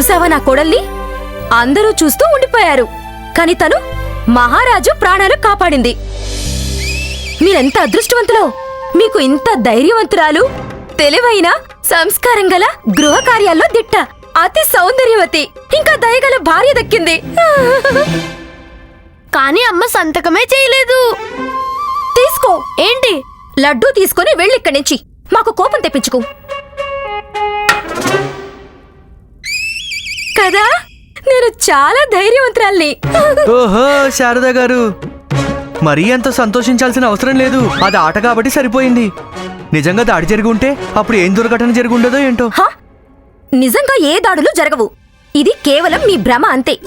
చూసావా నా కోడల్ని? అందరూ చూస్తూ ఉండిపోయారు. కాని తను మహారాజు ప్రాణాలు కాపాడింది. మీరెంత అదృష్టవంతులో? మీకు ఇంత ధైర్యవంతురాలు? తెలివైన సంస్కారం గల గృహ కార్యాల్లో దిట్ట. అతి సౌందర్యవతి. ఇంకా దయగల భార్య దక్కింది. కానీ అమ్మ సంతకమే చేయలేదు. తీసుకో. ఏంటి? లడ్డూ తీసుకొని వెళ్ళిక్కడి నుంచి. మాకు కోపం తెప్పించుకో. కదా? నేను చాలా ధైర్యవంతురాల్ని. ఓహో శారద గారు. మరీ అంత సంతోషించాల్సిన అవసరం లేదు. అది ఆట కాబట్టి సరిపోయింది. నిజంగా దాడి జరిగి ఉంటే అప్పుడు ఏం దుర్ఘటన జరిగి ఉండదో ఏంటో? హా? నిజంగా ఏ దాడులు జరగవు. ఇది కేవలం మీ భ్రమ అంతే.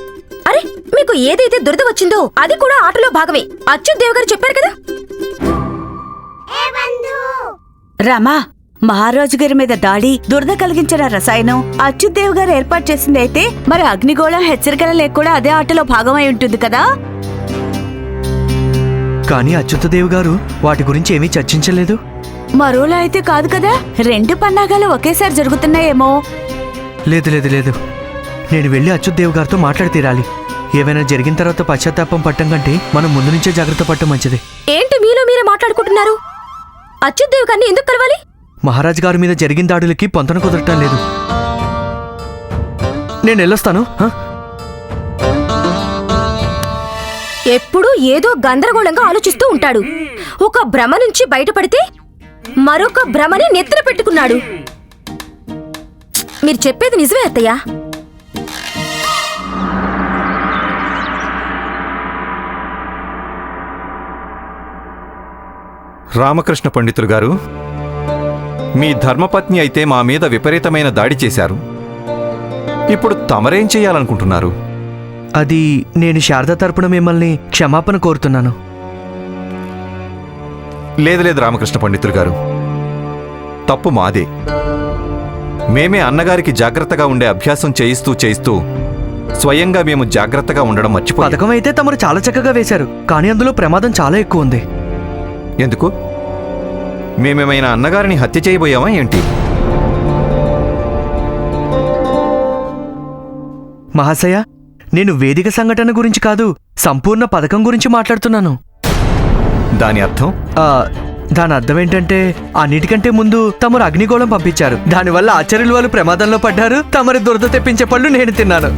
అరే మీకు ఏదైతే దురద వచ్చిందో అది కూడా ఆటలో భాగమే. అచ్యుత్ దేవ్ గారు చెప్పారు కదా? రమా మహారాజు గారి మీద దాడి దురద కలిగించిన రసాయనం అచ్యుత్ గారు ఏర్పాటు చేసింది అయితే మరి అగ్నిగోళం హెచ్చరికల లేక కూడా అదే ఆటలో భాగమై ఉంటుంది కదా? కానీ అచ్యుతదేవ్ గారు వాటి గురించి ఏమీ చర్చించలేదు. మరోలా అయితే కాదు కదా? రెండు పన్నాగాలు ఒకేసారి జరుగుతున్నాయేమో. లేదు లేదు లేదు. నేను వెళ్ళి అచ్యుత్ దేవ్ గారితో మాట్లాడి తీరాలి. ఏమైనా జరిగిన తర్వాత పశ్చాత్తాపం పట్టం కంటే మనం ముందు నుంచే జాగ్రత్త పట్టం మంచిది. ఏంటి మీలో మీరే మాట్లాడుకుంటున్నారు? అచ్యుత్ దేవ్ గారిని ఎందుకు కలవాలి? మహారాజ్ గారి మీద జరిగిన దాడులకి పొంతన కుదరటం లేదు. నేను వెళ్ళొస్తాను? ఎప్పుడూ ఏదో గందరగోళంగా ఆలోచిస్తూ ఉంటాడు. ఒక భ్రమ నుంచి బయటపడితే మరొక భ్రమని నెత్తిన పెట్టుకున్నాడు. మీరు చెప్పేది నిజమే అత్తయ్య. రామకృష్ణ పండితులు గారు మీ ధర్మపత్ని అయితే మా మీద విపరీతమైన దాడి చేశారు. ఇప్పుడు తమరేం చేయాలనుకుంటున్నారు? అది నేను శారద తరపున మిమ్మల్ని క్షమాపణ కోరుతున్నాను. లేదు లేదు రామకృష్ణ పండితులు గారు. తప్పు మాదే. మేమే అన్నగారికి జాగ్రత్తగా ఉండే అభ్యాసం చేయిస్తూ చేయిస్తూ స్వయంగా మేము జాగ్రత్తగా ఉండడం మర్చిపోయాం. పథకం అయితే తమరు చాలా చక్కగా వేశారు కానీ అందులో ప్రమాదం చాలా ఎక్కువ ఉంది. ఎందుకు? మేమేమైనా అన్నగారిని హత్య చేయబోయామా ఏంటి? మహాశయ నేను వేదిక సంఘటన గురించి కాదు సంపూర్ణ పథకం గురించి మాట్లాడుతున్నాను. దాని అర్థం? ఆ, దాని అర్థం ఏంటంటే అన్నిటికంటే ముందు తమరు అగ్నిగోళం పంపించారు. దానివల్ల ఆచార్యులు వాళ్ళు ప్రమాదంలో పడ్డారు తమరి దురద తెప్పించే పళ్ళు నేను తిన్నాను.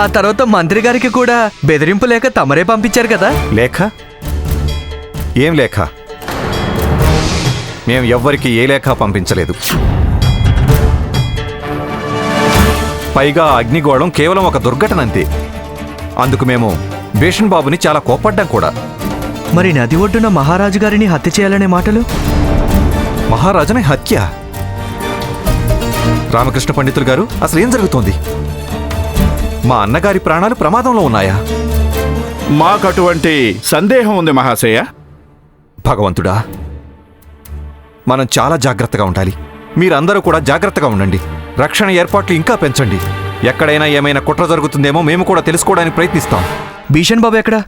ఆ తర్వాత మంత్రి గారికి కూడా బెదిరింపు లేక తమరే పంపించారు కదా? లేఖ? ఏం లేఖ? మేము ఎవ్వరికి ఏ లేఖ పంపించలేదు. పైగా అగ్నిగోళం కేవలం ఒక దుర్ఘటన అంతే అందుకు మేము భీషణ్ బాబుని చాలా కోప్పడ్డాం కూడా. మరి నది ఒడ్డున మహారాజు గారిని హత్య చేయాలనే మాటలు? మహారాజుని హత్య? రామకృష్ణ పండితులు గారు అసలు ఏం జరుగుతోంది? మా అన్నగారి ప్రాణాలు ప్రమాదంలో ఉన్నాయా? మాకు అటువంటి సందేహం ఉంది మహాశయ. భగవంతుడా మనం చాలా జాగ్రత్తగా ఉండాలి. మీరందరూ కూడా జాగ్రత్తగా ఉండండి. రక్షణ ఏర్పాట్లు ఇంకా పెంచండి. ఎక్కడైనా ఏమైనా కుట్ర జరుగుతుందేమో మేము కూడా తెలుసుకోవడానికి ప్రయత్నిస్తాం. భీషణ్ బాబు ఎక్కడా?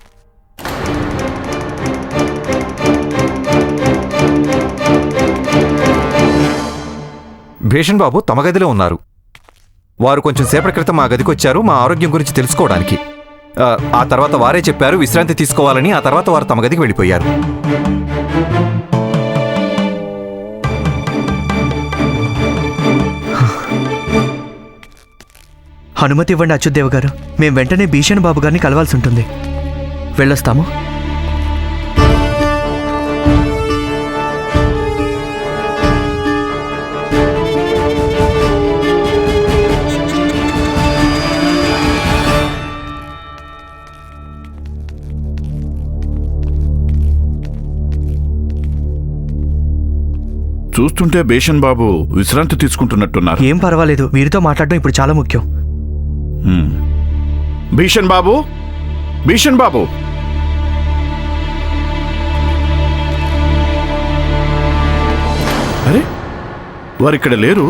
భీషణ్ బాబు తమ గదిలో ఉన్నారు. వారు కొంచెం సేపటి క్రితం మా గదికి వచ్చారు మా ఆరోగ్యం గురించి తెలుసుకోవడానికి. ఆ, ఆ తర్వాత వారే చెప్పారు విశ్రాంతి తీసుకోవాలని ఆ తర్వాత వారు తమ గదికి వెళ్ళిపోయారు. అనుమతి ఇవ్వండి అచ్యుత్ గారు. మేము వెంటనే భీషణ్ బాబు గారిని కలవాల్సి ఉంటుంది. వెళ్ళొస్తాము? చూస్తుంటే భీషణ్ బాబు విశ్రాంతి తీసుకుంటున్నట్టున్నారు. ఏం పర్వాలేదు వీరితో మాట్లాడడం ఇప్పుడు చాలా ముఖ్యం. భీషణ్ బాబు భీషణ్ బాబు. అరే వారిక్కడ లేరు?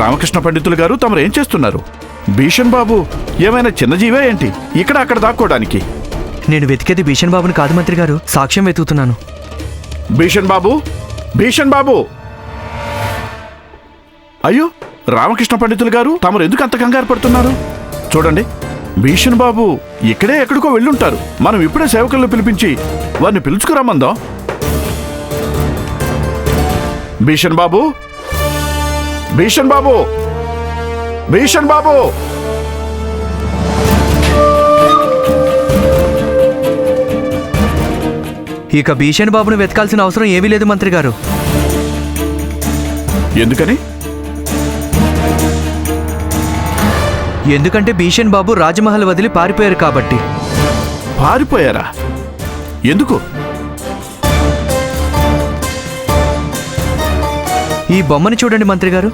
రామకృష్ణ పండితులు గారు తమరు ఏం చేస్తున్నారు? భీషణ్ బాబు ఏమైనా చిన్న జీవే ఏంటి? ఇక్కడ అక్కడ దాక్కోవడానికి నేను వెతికేది భీషణ్ బాబుని కాదు మంత్రి గారు. సాక్ష్యం వెతుకుతున్నాను. భీషణ్ బాబు భీషణ్ బాబు. అయ్యో రామకృష్ణ పండితులు గారు తమరు ఎందుకు అంత కంగారు పడుతున్నారు? చూడండి భీషణ్ బాబు ఇక్కడే ఎక్కడికో వెళ్ళుంటారు. మనం ఇప్పుడే సేవకులను పిలిపించి వారిని పిలుచుకురమ్మందాం. భీషణ్ బాబు! భీషణ్ బాబు! భీషణ్ బాబు! ఇక భీషణ్ బాబును వెతకాల్సిన అవసరం ఏమీ లేదు మంత్రి గారు. ఎందుకని? ఎందుకంటే భీషణ్ బాబు రాజమహల్ వదిలి పారిపోయారు కాబట్టి. పారిపోయారా? ఎందుకు? ఈ బొమ్మని చూడండి మంత్రి గారు.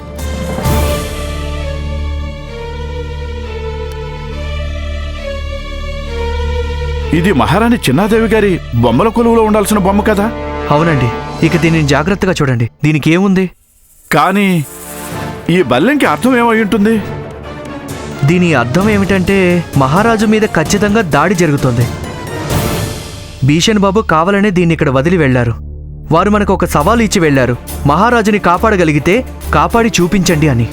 ఇది మహారాణి చిన్నాదేవి గారి బొమ్మల కొలువులో ఉండాల్సిన బొమ్మ కదా? అవునండి. ఇక దీనిని జాగ్రత్తగా చూడండి. దీనికి ఏముంది? కానీ ఈ బల్లెంకి అర్థం ఏమై ఉంటుంది? దీని అర్థం ఏమిటంటే మహారాజు మీద ఖచ్చితంగా దాడి జరుగుతుంది. భీషణ్ బాబు కావాలనే దీన్ని ఇక్కడ వదిలి వెళ్ళారు వారు మనకు ఒక సవాలు ఇచ్చి వెళ్ళారు మహారాజుని కాపాడగలిగితే కాపాడి చూపించండి అని.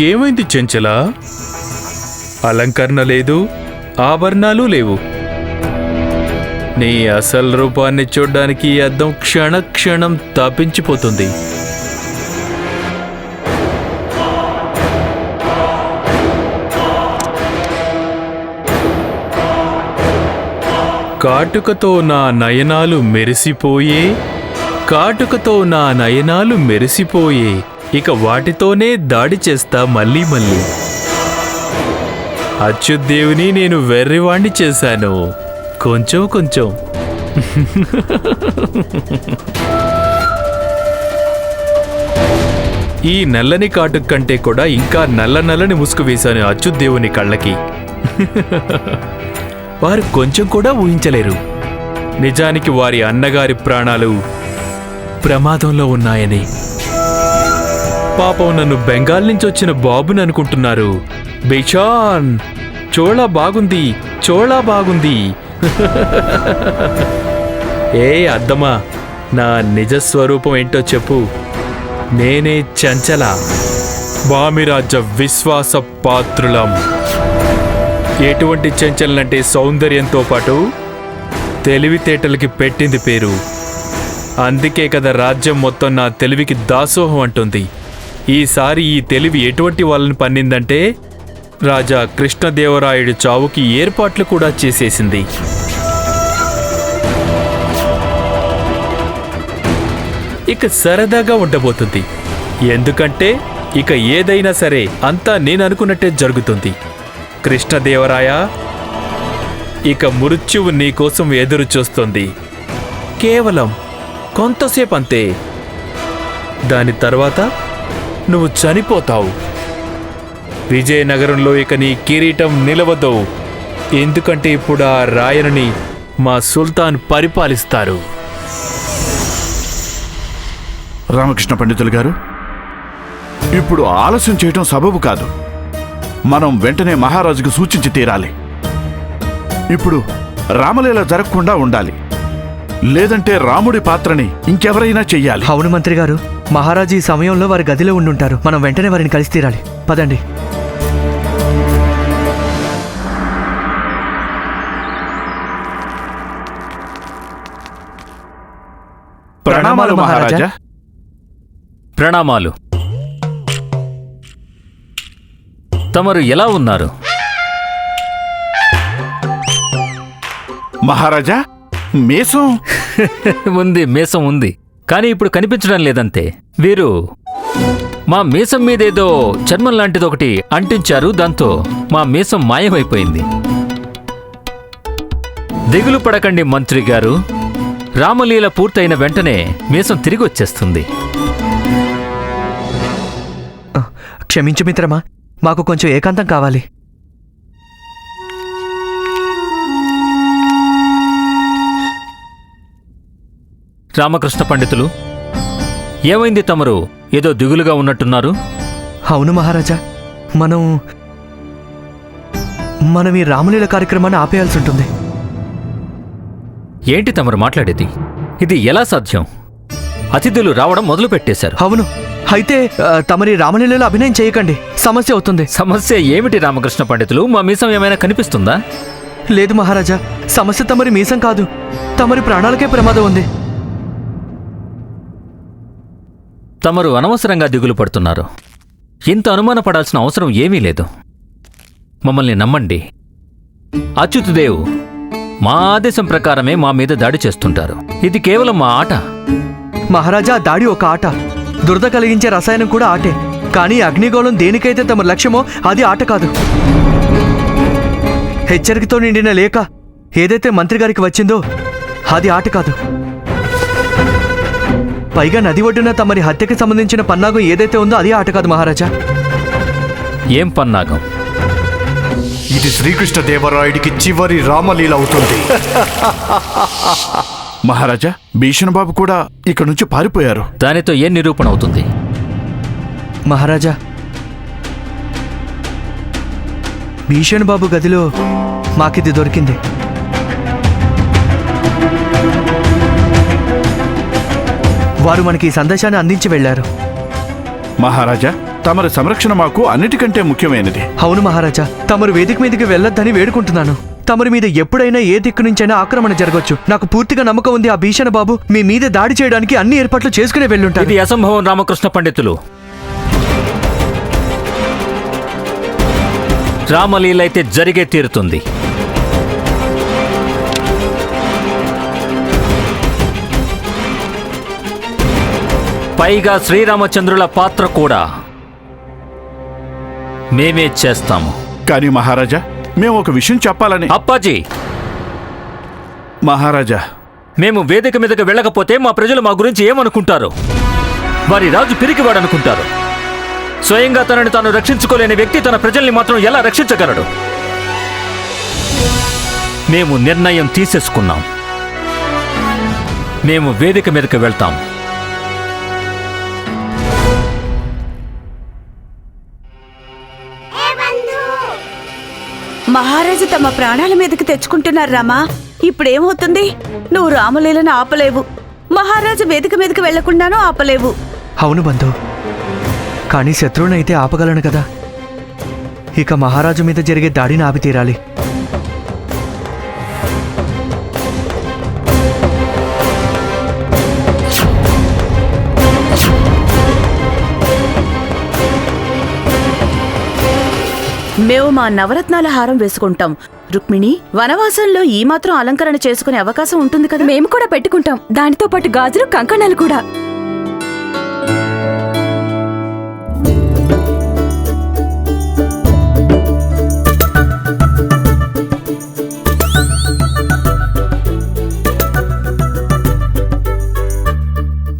నీకేమైంది చెంచలా? అలంకరణ లేదు ఆభరణాలు లేవు. నీ అసలు రూపాన్ని చూడ్డానికి ఈ అద్దం క్షణ క్షణం తప్పించిపోతుంది కాటుకతో నా నయనాలు మెరిసిపోయే కాటుకతో నా నయనాలు మెరిసిపోయే. ఇక వాటితోనే దాడి చేస్తా మళ్ళీ మళ్ళీ. అచ్యుదేవుని నేను వెర్రివాణ్ణి చేశాను. కొంచెం కొంచెం. ఈ నల్లని కాటు కంటే కూడా ఇంకా నల్ల నల్లని ముసుగు వేశాను అచ్యుదేవుని కళ్ళకి. వారు కొంచెం కూడా ఊహించలేరు. నిజానికి వారి అన్నగారి ప్రాణాలు ప్రమాదంలో ఉన్నాయని. పాపం నన్ను బెంగాల్ నుంచి వచ్చిన బాబుని అనుకుంటున్నారు. బిషాన్ చోళా బాగుంది చోళా బాగుంది. ఏ అద్దమా నా నిజ స్వరూపం ఏంటో చెప్పు. నేనే చంచల బామిరాజ విశ్వాస పాత్రులం. ఎటువంటి చెంచలనంటే సౌందర్యంతో పాటు తెలివితేటలకి పెట్టింది పేరు. అందుకే కదా రాజ్యం మొత్తం నా తెలివికి దాసోహం అంటుంది. ఈసారి ఈ తెలివి ఎటువంటి వాళ్ళని పన్నిందంటే రాజా కృష్ణదేవరాయుడి చావుకి ఏర్పాట్లు కూడా చేసేసింది. ఇక సరదాగా ఉండబోతుంది. ఎందుకంటే ఇక ఏదైనా సరే అంతా నేను అనుకున్నట్టే జరుగుతుంది. కృష్ణదేవరాయ ఇక మృత్యువు నీకోసం ఎదురు చూస్తుంది. కేవలం కొంతసేపు అంతే దాని తర్వాత నువ్వు చనిపోతావు. విజయనగరంలో ఇక నీ కిరీటం నిలవదు. ఎందుకంటే ఇప్పుడు ఆ రాయని మా సుల్తాన్ పరిపాలిస్తారు. రామకృష్ణ పండితులు గారు ఇప్పుడు ఆలస్యం చేయటం సబబు కాదు. మనం వెంటనే మహారాజుకు సూచించి తీరాలి. ఇప్పుడు రామలీల జరగకుండా ఉండాలి. లేదంటే రాముడి పాత్రని ఇంకెవరైనా చెయ్యాలి. అవును మంత్రి గారు. మహారాజు ఈ సమయంలో వారి గదిలో ఉండుంటారు. మనం వెంటనే వారిని కలిసి తీరాలి. పదండి. ప్రణామాలు మహారాజా. ప్రణామాలు. తమరు ఎలా ఉన్నారు? మహారాజా మీసం? ఉంది మీసం ఉంది. కానీ ఇప్పుడు కనిపించడం లేదంతే. వీరు మా మీసం మీదేదో చర్మం లాంటిది ఒకటి అంటించారు దాంతో మా మీసం మాయమైపోయింది. దిగులు పడకండి మంత్రి గారు. రామలీల పూర్తయిన వెంటనే మీసం తిరిగి వచ్చేస్తుంది. క్షమించు మిత్రమా మాకు కొంచెం ఏకాంతం కావాలి. రామకృష్ణ పండితులు ఏమైంది తమరు? ఏదో దిగులుగా ఉన్నట్టున్నారు? అవును మహారాజా మనం మనం ఈ రామలీల కార్యక్రమాన్ని ఆపేయాల్సి ఉంటుంది ఏంటి తమరు మాట్లాడేది? ఇది ఎలా సాధ్యం? అతిథులు రావడం మొదలు పెట్టేశారు అవును అయితే తమరి రామలీలలో అభినయం చేయకండి. సమస్య అవుతుంది. సమస్య ఏమిటి రామకృష్ణ పండితులు? మా మీసం ఏమైనా కనిపిస్తుందా? లేదు మహారాజా సమస్య తమరి మీసం కాదు. తమరి ప్రాణాలకే ప్రమాదం ఉంది. తమరు అనవసరంగా దిగులు పడుతున్నారు. ఇంత అనుమాన పడాల్సిన అవసరం ఏమీ లేదు. మమ్మల్ని నమ్మండి. అచ్యుతదేవ్ మా ఆదేశం ప్రకారమే మా మీద దాడి చేస్తుంటారు. ఇది కేవలం మా ఆట. మహారాజా దాడి ఒక ఆట. దురద కలిగించే రసాయనం కూడా ఆటే. కానీ అగ్నిగోళం దేనికైతే తమ లక్ష్యమో అది ఆట కాదు. హెచ్చరికతో నిండిన లేక ఏదైతే మంత్రి గారికి వచ్చిందో అది ఆట కాదు. పైగా నది ఒడ్డున తమరి హత్యకి సంబంధించిన పన్నాగం ఏదైతే ఉందో అది ఆట కాదు మహారాజా. ఏం పన్నాగం? ఇది శ్రీకృష్ణదేవరాయుడికి చివరి రామలీల అవుతుంది. మహారాజా భీషణ బాబు కూడా ఇక్కడ నుంచి పారిపోయారు. దానితో ఏం నిరూపణ అవుతుంది? మహారాజా భీషణ్ బాబు గదిలో మాకిది దొరికింది. వారు మనకి ఈ సందేశాన్ని అందించి వెళ్ళారు మహారాజా తమరి సంరక్షణ మాకు అన్నిటికంటే ముఖ్యమైనది. అవును మహారాజా తమరు వేదిక మీదకి వెళ్ళొద్దని వేడుకుంటున్నాను. తమరి మీద ఎప్పుడైనా ఏ దిక్కు నుంచైనా ఆక్రమణ జరగొచ్చు. నాకు పూర్తిగా నమ్మకం ఉంది ఆ భీషణ బాబు మీ మీద దాడి చేయడానికి అన్ని ఏర్పాట్లు చేసుకునే వెళ్ళుంటారు ఇది అసంభవం రామకృష్ణ పండితులు. రామలీలైతే జరిగే తీరుతుంది. పైగా శ్రీరామచంద్రుల పాత్ర కూడా మేమే చేస్తాము. కానీ మహారాజా మేము ఒక విషయం చెప్పాలని. అప్పాజీ! మహారాజా! మేము వేదిక మీదకి వెళ్ళకపోతే మా ప్రజలు మా గురించి ఏమనుకుంటారు? వారి రాజు పిరికివాడనుకుంటారు. స్వయంగా తనని తాను రక్షించుకోలేని వ్యక్తి తన ప్రజల్ని మాత్రం ఎలా రక్షించగలడు? మేము నిర్ణయం తీసేసుకున్నాం. మేము వేదిక మీదకి వెళ్తాం. మహారాజు తమ ప్రాణాల మీదకి తెచ్చుకుంటున్నారు రామా. ఇప్పుడేమవుతుంది? నువ్వు రామలీలను ఆపలేవు. మహారాజు వేదిక మీదకి వెళ్ళకుండానూ ఆపలేవు. అవును బంధు. కానీ శత్రువునైతే ఆపగలను కదా. ఇక మహారాజు మీద జరిగే దాడిని ఆపి మేము మా నవరత్నాల హారం వేసుకుంటాం. రుక్మిణి వనవాసంలో ఈ మాత్రం అలంకరణ చేసుకునే అవకాశం ఉంటుంది కదా? మేము కూడా పెట్టుకుంటాం. దానితో పాటు గాజులు కంకణాలు కూడా.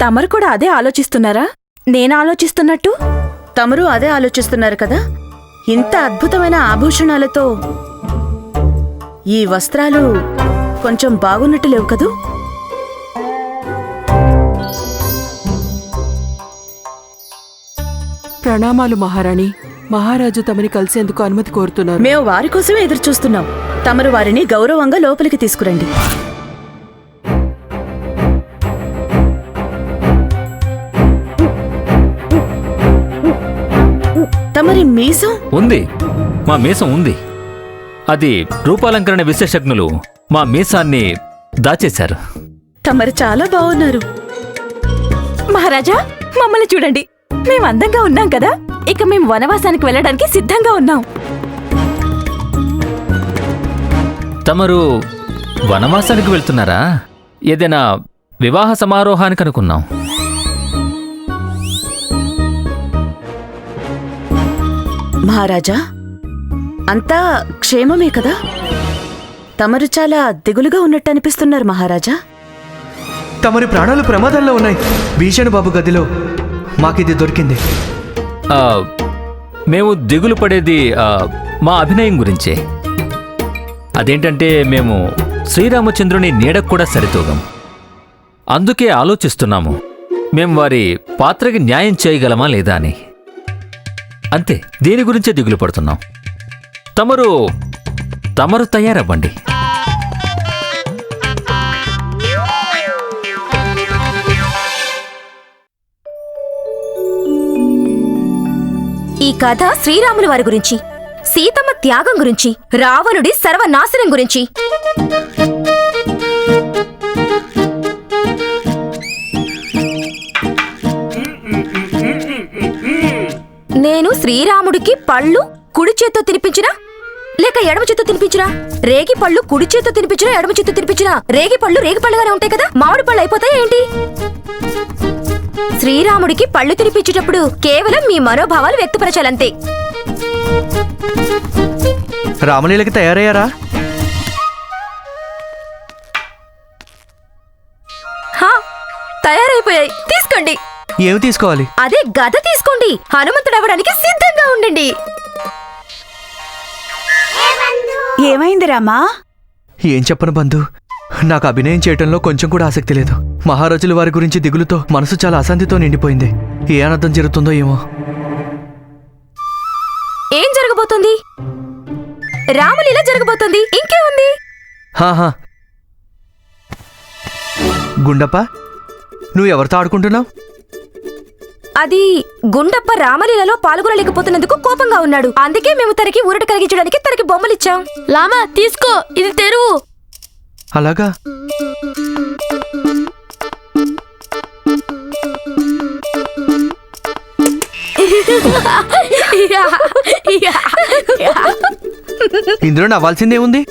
తమరు కూడా అదే ఆలోచిస్తున్నారా? నేను ఆలోచిస్తున్నట్టు? తమరు అదే ఆలోచిస్తున్నారు కదా? ఇంత అద్భుతమైన ఆభూషణాలతో ఈ వస్త్రాలు కొంచెం బాగున్నట్టు లేవు కదూ? ప్రణామాలు మహారాణి. మహారాజు తమని కలిసేందుకు అనుమతి కోరుతున్నారు. మేము వారి కోసమే ఎదురు చూస్తున్నాం తమరు వారిని గౌరవంగా లోపలికి తీసుకురండి. తమరి మీసం? ఉంది. మా మీసం ఉంది. అది రూపాలంకరణ విశేషజ్ఞులు మా మీసాన్ని దాచేశారు. తమరు చాలా బాగున్నారు మహారాజా మమ్మల్ని చూడండి. మేము అందంగా ఉన్నాం కదా. ఇక మేము వనవాసానికి వెళ్ళడానికి సిద్ధంగా ఉన్నాం. తమరు వనవాసానికి వెళ్తున్నారా? ఏదైనా వివాహ సమారోహానికి అనుకున్నాం మహారాజా అంతా క్షేమమే కదా? తమరు చాలా దిగులుగా ఉన్నట్టు అనిపిస్తున్నారు మహారాజా. తమరి ప్రాణాలు ప్రమాదంలో ఉన్నాయి. భీషణ్ బాబు గదిలో మాకిది దొరికింది. ఆ, మేము దిగులు పడేది ఆ, మా అభినయం గురించే. అదేంటంటే మేము శ్రీరామచంద్రుని నీడకు కూడా సరితూగం. అందుకే ఆలోచిస్తున్నాము మేం వారి పాత్రకి న్యాయం చేయగలమా లేదా అని. అంతే దీని గురించే దిగులు పడుతున్నాం తమరు తమరు తయారవ్వండి. ఈ కథ శ్రీరాములు వారి గురించి సీతమ్మ త్యాగం గురించి రావణుడి సర్వనాశనం గురించి. నేను శ్రీరాముడికి పళ్ళు కుడి చేత్తో తినిపించినా లేక ఎడమ చేత్తో తినిపించినా? రేగి పళ్ళు కుడి చేత్తో తినిపించినా ఎడమ చేత్తో తినిపించినా? రేగి పళ్ళు రేగి పళ్ళుగానే ఉంటాయి కదా? మామిడి పళ్ళు అయిపోతాయి ఏంటి? శ్రీరాముడికి పళ్ళు తినిపించేటప్పుడు కేవలం మీ మనోభావాలు వ్యక్తపరచాలంతే. రామలీలకి తయారయ్యారా? హా తయారైపోయాయి. తీసుకోండి. ఏమి తీసుకోవాలి? అదే గద తీసుకోండి. హనుమంతుడు అవ్వడానికి సిద్ధంగా ఉండండి. ఏమైంది రామా? ఏం చెప్పను బంధు? నాకు అభినయం చేయటంలో కొంచెం కూడా ఆసక్తి లేదు. మహారాజుల వారి గురించి దిగులుతో మనసు చాలా అశాంతితో నిండిపోయింది. ఏ అనర్థం జరుగుతుందో ఏమో. ఏం జరగబోతుంది? రాములీల జరగబోతుంది. ఇంకే ఉంది హాహా గుండప్ప నువ్వు ఎవరితో ఆడుకుంటున్నావు? అది గుండప్ప రామలీలలో పాల్గొనలేకపోతున్నందుకు కోపంగా ఉన్నాడు. అందుకే మేము తనకి ఊరట కలిగించడానికి తనకి బొమ్మలిచ్చాం లామా తీసుకో. ఇది తెరువు. అలాగా? ఇందులో నవ్వాల్సిందేముంది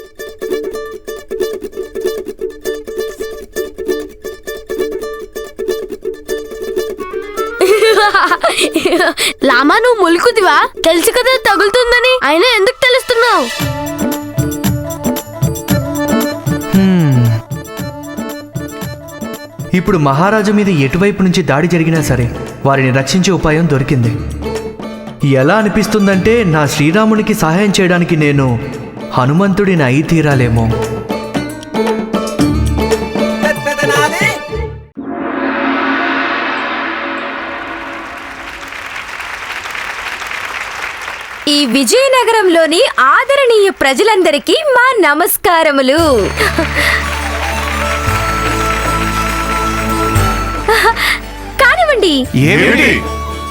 లామా నువ్వు ములుకుదివా తెలుసు కదా తగులుతుందని. అయినా ఎందుకు తెలుస్తున్నావు? హ్మ్. ఇప్పుడు మహారాజు మీద ఎటువైపు నుంచి దాడి జరిగినా సరే వారిని రక్షించే ఉపాయం దొరికింది. ఎలా అనిపిస్తుందంటే నా శ్రీరామునికి సహాయం చేయడానికి నేను హనుమంతుడిని అయి తీరాలేమో. ఈ విజయనగరంలోని ఆదరణీయ ప్రజలందరికీ మా నమస్కారములు. కానివ్వండి.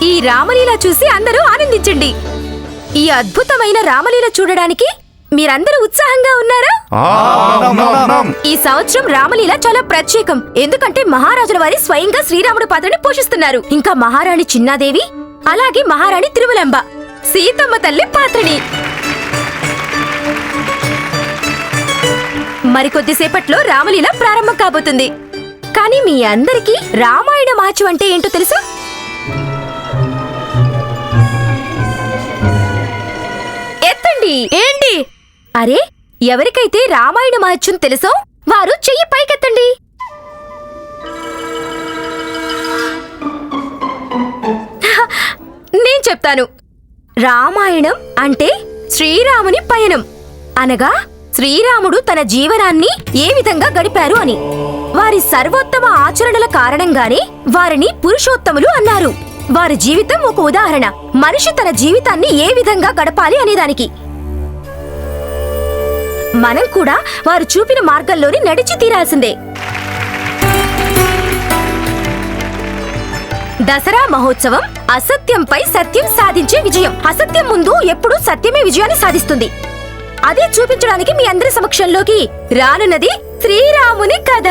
ఈ రామలీల చూసి అందరూ ఆనందించండి. ఈ అద్భుతమైన రామలీల చూడడానికి మీరందరూ ఉత్సాహంగా ఉన్నారా? ఈ సంవత్సరం రామలీల చాలా ప్రత్యేకం. ఎందుకంటే మహారాజుల వారి స్వయంగా శ్రీరాముడి పాత్రని పోషిస్తున్నారు. ఇంకా మహారాణి చిన్నాదేవి అలాగే మహారాణి తిరుమలంబ. సీతమ్మ తల్లి పాత్రని మరికొద్దిసేపట్లో రామలీల ప్రారంభం కాబోతుంది. కానీ మీ అందరికీ రామాయణ మహత్యం అంటే ఏంటో తెలుసా? ఎత్తండి. ఏంటి? అరే ఎవరికైతే రామాయణ మహత్యం తెలుసో వారు చెయ్యి పైకెత్తండి. నేను చెప్తాను. రామాయణం అంటే శ్రీరాముని పయనం. అనగా శ్రీరాముడు తన జీవనాన్ని ఏ విధంగా గడిపారు అని. వారి సర్వోత్తమ ఆచరణల కారణంగానే వారిని పురుషోత్తములు అన్నారు. వారి జీవితం ఒక ఉదాహరణ. మనిషి తన జీవితాన్ని ఏ విధంగా గడపాలి అనేదానికి. మనం కూడా వారు చూపిన మార్గంలోనే నడిచి తీరాల్సిందే. దసరా మహోత్సవం అసత్యంపై సత్యం సాధించే విజయం. అసత్యం ముందు ఎప్పుడూ సత్యమే విజయాన్ని సాధిస్తుంది. అదే చూపించడానికి మీ అందరి సమక్షంలోకి రానున్నది శ్రీరాముని కథ.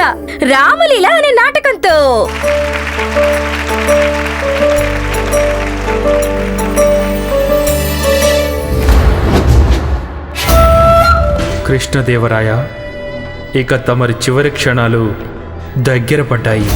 రామలీల అనే నాటకంతో. కృష్ణదేవరాయ ఇక తమరి చివరి క్షణాలు దగ్గర పడ్డాయి.